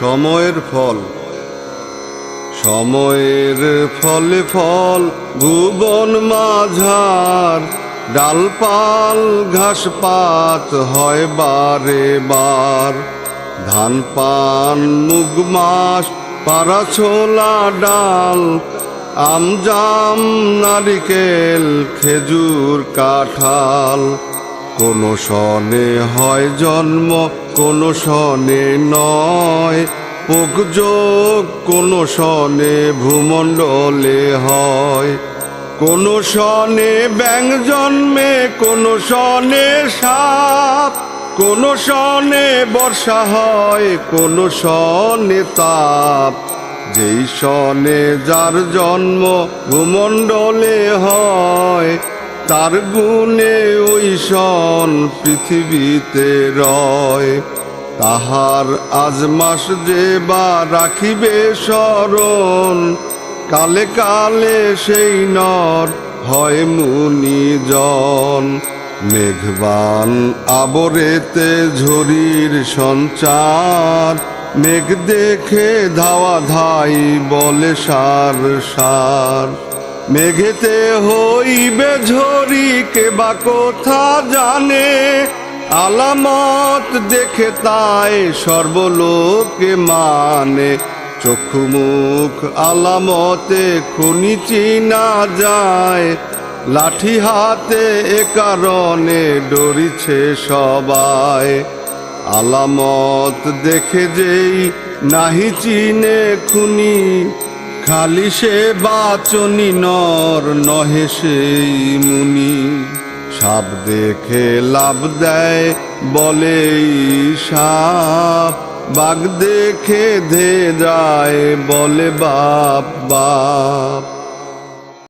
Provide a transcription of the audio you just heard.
সময়ের ফল। সময়ের ফলে, ফল, ভুবন মাঝার, ডালপাল ঘাস পাত হয় বারে বার। ধান পান মুগ মাস পাড়া ছোলা ডাল, আমজাম, নারিকেল, খেজুর, কাঁঠাল। কোন সনে হয় জন্ম, কোন সনে নয় যোগ, কোন সনে ভূমণ্ডলে হয়। কোন সনে ব্যাং জন্মে, কোন সনে সাপ, কোন সনে বর্ষা হয়, কোন সনে তাপ। যেই সনে যার জন্ম ভূমণ্ডলে হয় তার গুণে ওই সন পৃথিবীতে রয়। তাহার আজ মাস যে বা রাখিবে স্মরণ, কালে কালে সেই নর হয় মুনিজন। মেঘবান আবরেতে ঝরির সঞ্চার, মেঘ দেখে ধাওয়া ধাই বলে সার সার। মেঘেতে হইবে ঝরি কে বা কোথা জানে? আলামত দেখে তাই সর্বলোকে মানে। চক্ষু মুখ আলামতে খুনি চিনা যায়। লাঠি হাতে এ কারণে ডরিছে সবাই। আলামত দেখে যেই নাহি চিনে খুনি। খালি সে বাচনি নর নহে সেই মুনি। সাপ দেখে লাভ দেয় বলে সাপ বাঘ দেখে ধে যায় বলে বাপ বাপ।